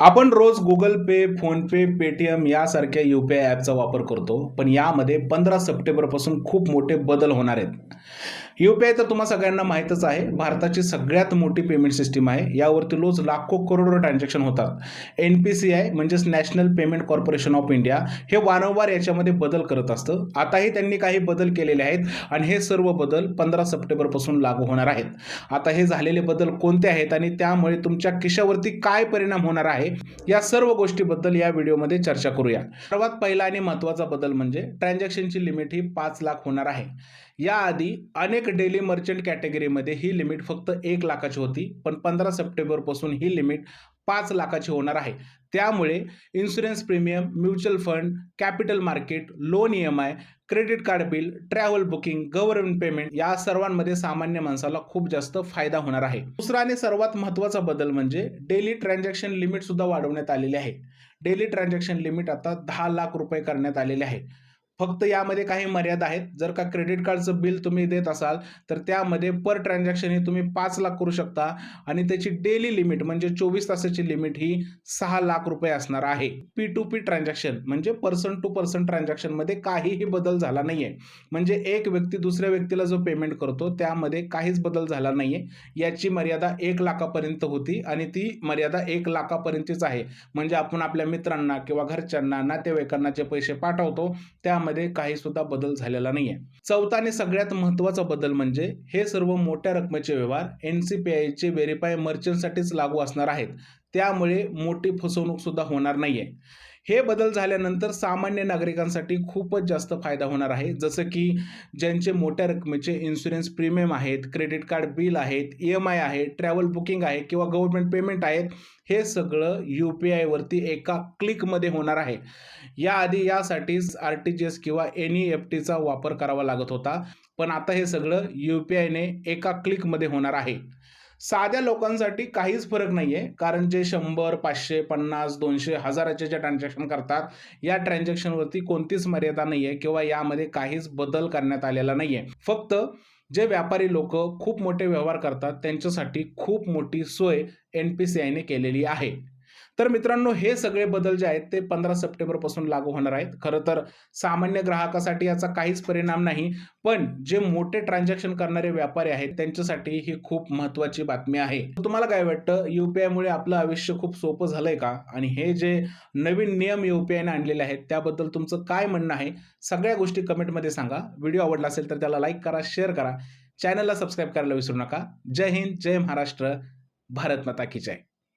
आपण रोज Google pay PhonePe Paytm यासारख्या यू पी आय ॲपचा वापर करतो पण यामध्ये पंधरा सप्टेंबरपासून खूप मोठे बदल होणार आहेत. यू पी आय तर तुम्हा सगळ्यांना माहीतच आहे भारताची सगळ्यात मोठी पेमेंट सिस्टीम आहे यावरती रोज लाखो करोडो ट्रान्झॅक्शन होतात. एन पी सी आय म्हणजेच national payment corporation of India हे वारंवार याच्यामध्ये बदल करत असतं. आताही त्यांनी काही बदल केलेले आहेत आणि हे सर्व बदल पंधरा सप्टेंबरपासून लागू होणार आहेत. आता हे झालेले बदल कोणते आहेत आणि त्यामुळे तुमच्या खिशावरती काय परिणाम होणार आहे या सर्व गोष्टीबद्दल या व्हिडिओमध्ये चर्चा करूया. सर्वात पहिला आणि महत्त्वाचा बदल म्हणजे ट्रान्झॅक्शनची लिमिट ही पाच लाख होणार आहे. याआधी अनेक डेली मर्चंट कॅटेगरीमध्ये ही लिमिट फक्त एक लाखाची होती पण पंधरा सप्टेंबरपासून ही लिमिट पाच लाखाची होणार आहे. त्यामुळे insurance premium mutual fund capital market loan E M I credit card bill travel booking government payment या सर्वांमध्ये सामान्य माणसाला खूप जास्त फायदा होणार आहे. दुसरा आणि सर्वात महत्त्वाचा बदल म्हणजे डेली ट्रान्झॅक्शन लिमिट सुद्धा वाढवण्यात आलेली आहे. डेली ट्रान्झॅक्शन लिमिट आता दहा लाख रुपये करण्यात आलेले आहे. फक्त यामध्ये काही मर्यादा आहेत. जर का क्रेडिट कार्डचं बिल तुम्ही देत असाल तर त्यामध्ये पर ट्रान्झॅक्शन ही तुम्ही पाच लाख करू शकता आणि त्याची डेली लिमिट म्हणजे चोवीस तासाची लिमिट ही सहा लाख रुपये असणार आहे. पी टू पी ट्रान्झॅक्शन म्हणजे पर्सन टू पर्सन ट्रान्झॅक्शनमध्ये काहीही बदल झाला नाही आहे म्हणजे एक व्यक्ती दुसऱ्या व्यक्तीला जो पेमेंट करतो त्यामध्ये काहीच बदल झाला नाही आहे याची मर्यादा एक लाखापर्यंत होती आणि ती मर्यादा एक लाखापर्यंतच आहे. म्हणजे आपण आपल्या मित्रांना किंवा घरच्यांना नातेवाईकांना जे पैसे पाठवतो त्या मध्ये काही सुद्धा बदल झालेला नाहीये. चौथा आणि सगळ्यात महत्त्वाचा बदल म्हणजे हे सर्व मोठ्या रकमेचे व्यवहार एन सी पी आयचे व्हेरीफाय मर्चंटसाठीच लागू असणार आहेत. त्यामुळे मोठी फसवणूक सुद्धा होणार नाहीये. हे बदल झाल्यानंतर सामान्य नागरिकांसाठी खूपच जास्त फायदा होणार आहे. जसं की ज्यांचे मोठ्या रकमेचे इन्शुरन्स प्रीमियम आहेत क्रेडिट कार्ड बिल आहेत ई एम आय आहे ट्रॅव्हल बुकिंग आहे किंवा गव्हर्नमेंट पेमेंट आहेत हे सगळं यू पी आयवरती एका क्लिकमध्ये होणार आहे. याआधी यासाठीच आर टी जी एस किंवा एन ई एफ टीचा वापर करावा लागत होता. पण आता हे सगळं यू पी आयने एका क्लिकमध्ये होणार आहे. साध्या लोकांसाठी काहीच फरक नाही आहे कारण जे शंभर पाचशे पन्नास दोनशे हजाराचे जे ट्रान्झॅक्शन करतात या ट्रान्झॅक्शनवरती कोणतीच मर्यादा नाही आहे किंवा यामध्ये काहीच बदल करण्यात आलेला नाही आहे फक्त जे व्यापारी लोक खूप मोठे व्यवहार करतात त्यांच्यासाठी खूप मोठी सोय एन पी सी आयने केलेली आहे. तर मित्रांनो हे सगळे बदल जे आहेत ते पंधरा सप्टेंबरपासून लागू होणार आहेत. खरं तर सामान्य ग्राहकासाठी याचा काहीच परिणाम नाही पण जे मोठे ट्रान्झॅक्शन करणारे व्यापारी आहेत त्यांच्यासाठी ही खूप महत्त्वाची बातमी आहे. तुम्हाला काय वाटतं? यू पी आपलं आयुष्य खूप सोपं झालंय का? आणि हे जे नवीन नियम युपीआयने आणलेले आहेत त्याबद्दल तुमचं काय म्हणणं आहे? सगळ्या गोष्टी कमेंटमध्ये सांगा. व्हिडिओ आवडला असेल तर त्याला लाईक करा शेअर करा. चॅनलला सबस्क्राईब करायला विसरू नका. जय हिंद जय महाराष्ट्र. भारत माता की जय.